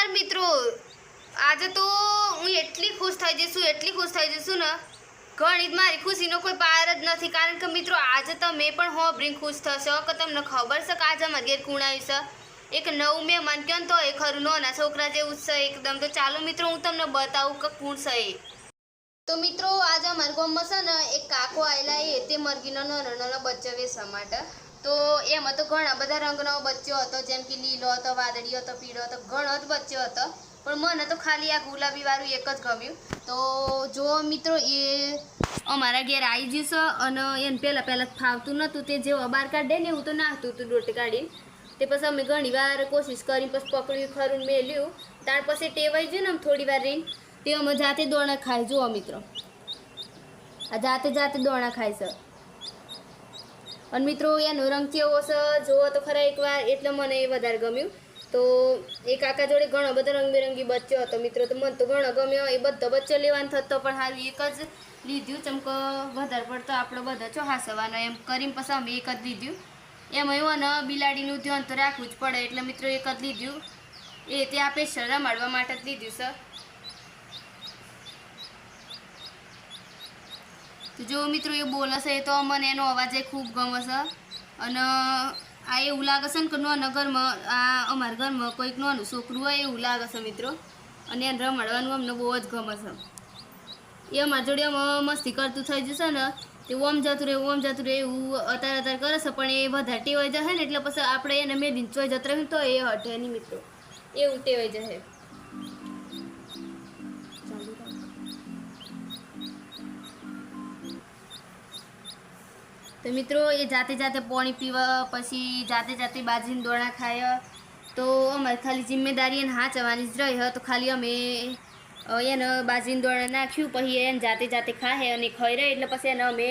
નમસ્કાર મિત્રો. આજે તો હું એટલી ખુશ થઈ જઈશું, એટલી ખુશ થઈ જઈશું ને જ મારી ખુશીનો કોઈ પાર જ નથી. કારણ કે મિત્રો, આજે તમે પણ હોબરીને ખુશ થશો કે તમને ખબર છે કે આજે અમારે ઘેર કુણ આવ્યું છે? એક નવું મેં કહો ને તો એ ખરું, નાના છોકરા જેવું છે એકદમ. તો ચાલો મિત્રો, હું તમને બતાવું કે કુણ છે એ. તો મિત્રો, આજે અમારા ગામમાં છે ને, એક કાકો આવેલા એ, તે મરઘીનો નાનો નાનો બચ્ચો વેચવા માટે તો એમાં તો ઘણા બધા રંગનો બચ્ચો હતો, જેમ કે લીલો હતો, વાદળી હતો, પીળો હતો, ઘણો જ બચ્ચો હતો. પણ મને તો ખાલી આ ગુલાબી વાળું એક જ ગમ્યું. તો જો મિત્રો, એ અમારા ઘેર આવી જશે અને એને પહેલાં પહેલાં ફાવતું નહોતું. તે જેવો બહાર કાઢે ને એવું તો નાખતું હતું દોટ કાઢીને. તે પછી અમે ઘણી વાર કોશિશ કરી પછી પકડ્યું, ખરું મેલ્યું. ત્યાર પછી ટેવાઈ ગયું ને આમ થોડી વાર રહીને, તે અમે જાતે દોણા ખાય જુઓ મિત્રો. આ જાતે જાતે દોણા ખાય છે. અને મિત્રો એનો રંગ કેવો છે? જોવો તો ખરા એકવાર એટલે મને એ વધારે ગમ્યું. તો એ કાકા જોડે ઘણો બધો રંગબેરંગી બચ્ચો હતો. મિત્રો, તો મને તો ઘણો ગમ્યો. એ બધો બચ્ચો લેવાનો થતો, પણ સારું એક જ લીધું. ચમકો વધારે પડતો આપણો બધો છો હાસવાનો. એમ કરીને પછી અમે એક જ લીધું. એમ એવું ને બિલાડીનું ધ્યાન તો રાખવું જ પડે. એટલે મિત્રો, એક જ લીધું. એ તે આપણે રમાડવા માટે જ લીધું છે જો મિત્રો એ બોલે તો મને એનો અવાજ એ ખૂબ ગમે છે અને આ એવું લાગે છે ને કે નાના ઘરમાં આ અમારા ઘરમાં કોઈક નાનું છોકરું હોય એવું લાગે છે મિત્રો. અને એને રમાડવાનું અમને બહુ જ ગમે છે. એ અમારા જોડે મસ્તી કરતું થઈ જશે ને, તે ઓમ જતું રહે, ઓમ જતું રહે એવું અત્યારે અત્યારે કરે છે, પણ એ વધારે ટેવાઈ જશે ને, એટલે પછી આપણે એને મેં ચોઈ જતું રહ્યું તો એ હટે નહીં મિત્રો. એવું ટેવાઈ જશે. તો મિત્રો, એ જાતે જાતે પાણી પીવા, પછી જાતે જાતે બાજરીને દોણા ખાય. તો અમારે ખાલી જિમ્મેદારી એને હાચવાની જ રહી. હ તો ખાલી અમે એને બાજરીને દોણા નાખ્યું, પછી એને જાતે જાતે ખાય અને ખાઈ રહે. એટલે પછી એને અમે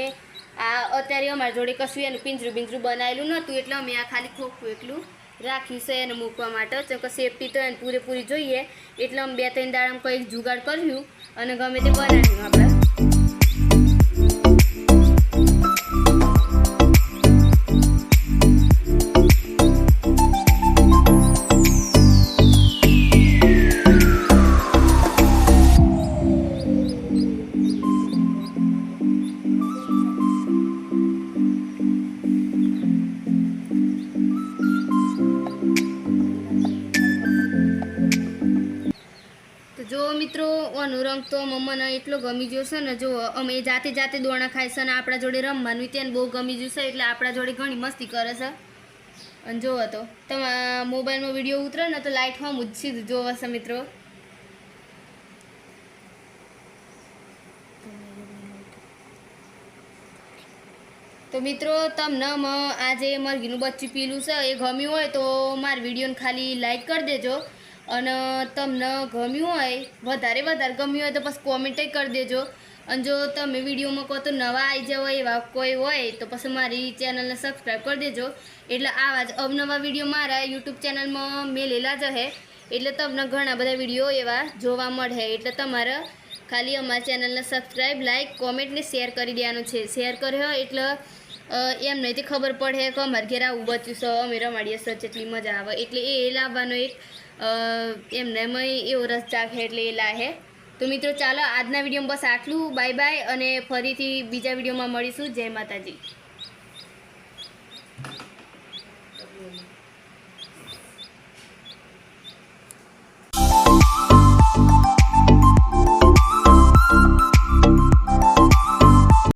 આ, અત્યારે અમારા જોડે કશું એનું પિંજરું બિંજરું બનાવેલું નહોતું. એટલે અમે આ ખાલી ખોખું એટલું રાખ્યું છે એને મૂકવા માટે. તો કે સેફટી તો એને પૂરેપૂરી જોઈએ. એટલે અમે બે ત્રણ દાડામાં કંઈક જુગાડ કર્યું અને ગમે તે બનાવ્યું આપણે. મિત્રો રંગ તો મમ્માને એટલો ગમી ગયો છે ને, જો અમે જાતે જાતે દોણા ખાય છે અને આપણા જોડે રમવાનું તેને બહુ ગમી ગયું છે, એટલે આપણા જોડે ઘણી મસ્તી કરે છે. અને જોવો તો, તમે મોબાઈલમાં વીડિયો ઉતરે ને, તો લાઇટ હોમ જ સીધું છે મિત્રો. તો મિત્રો, તમને આજે મરઘીનું બચ્ચું પીલું છે, એ ગમ્યું હોય તો મારા વિડીયોને ખાલી લાઈક કરી દેજો. અને તમને ગમ્યું હોય, વધારે વધારે ગમ્યું હોય તો પછી કોમેન્ટ કરી દેજો. અને જો તમે વિડીયોમાં કહો તો નવા આવી જાવ એવા કોઈ હોય, તો પછી મારી ચેનલને સબસ્ક્રાઈબ કરી દેજો. એટલે આવા જ અવનવા વીડિયો મારા યુટ્યુબ ચેનલમાં મેલેલા જ હે. એટલે તમને ઘણા બધા વીડિયો એવા જોવા મળે. એટલે તમારે ખાલી અમારા ચેનલને સબસ્ક્રાઈબ લાઈક કોમેન્ટને શેર કરી દેવાનું છે. શેર કર્યો એટલે એમ નહીં, તે ખબર પડે કે અમારે ઘેર આવું બચ્યું છે, અમે રમાડીએ સચ જેટલી મજા આવે, એટલે એ લાવવાનો એક એમને મય એવો રસ ચાખે એટલે એ લાહે. તો મિત્રો, ચાલો, આજના વિડીયોમાં બસ આટલું. બાય બાય, અને ફરીથી બીજા વિડીયોમાં મળીશું. જય માતાજી.